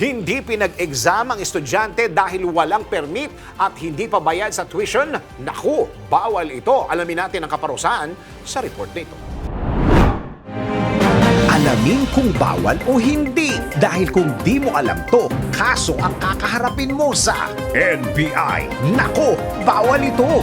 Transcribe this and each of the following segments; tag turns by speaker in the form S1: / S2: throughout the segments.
S1: Hindi pinag-exam ang estudyante dahil walang permit at hindi pa bayad sa tuition? Naku, bawal ito. Alamin natin ang kaparusahan sa report nito.
S2: Alamin kung bawal o hindi. Dahil kung di mo alam to, kaso ang kakaharapin mo sa NBI. Nako, bawal ito.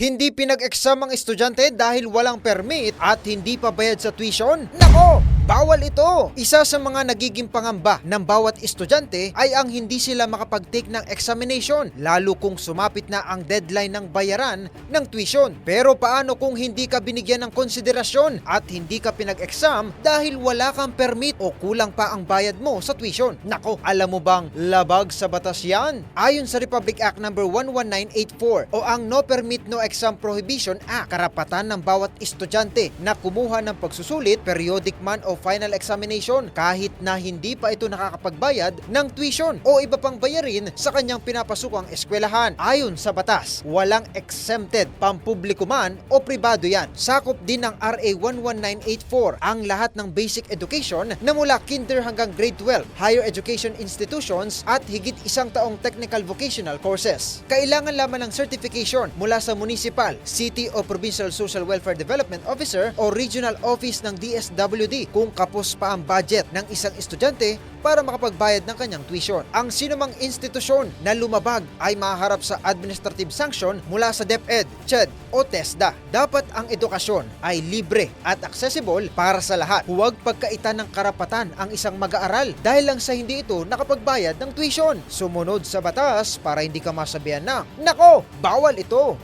S3: Hindi pinag-exam ang estudyante dahil walang permit at hindi pa bayad sa tuition? Nako! Bawal ito! Isa sa mga nagiging pangamba ng bawat estudyante ay ang hindi sila makapag-take ng examination lalo kung sumapit na ang deadline ng bayaran ng tuition. Pero paano kung hindi ka binigyan ng konsiderasyon at hindi ka pinag-exam dahil wala kang permit o kulang pa ang bayad mo sa tuition? Nako, alam mo bang labag sa batas yan? Ayon sa Republic Act number 11984 o ang No Permit No Exam Prohibition Act, karapatan ng bawat estudyante na kumuha ng pagsusulit, periodic man o final examination kahit na hindi pa ito nakakapagbayad ng tuition o iba pang bayarin sa kanyang pinapasukang eskwelahan. Ayon sa batas, walang exempted, pampubliko man o pribado yan. Sakop din ng RA 11984 ang lahat ng basic education na mula kinder hanggang grade 12, higher education institutions at higit isang taong technical vocational courses. Kailangan lamang ng certification mula sa municipal, city o provincial social welfare development officer o regional office ng DSWD kung kapos pa ang budget ng isang estudyante para makapagbayad ng kanyang tuition. Ang sinumang institusyon na lumabag ay maharap sa administrative sanction mula sa DepEd, CHED o TESDA. Dapat ang edukasyon ay libre at accessible para sa lahat. Huwag pagkaitan ng karapatan ang isang mag-aaral dahil lang sa hindi ito nakapagbayad ng tuition. Sumunod sa batas para hindi ka masabihan na, Nako, bawal ito!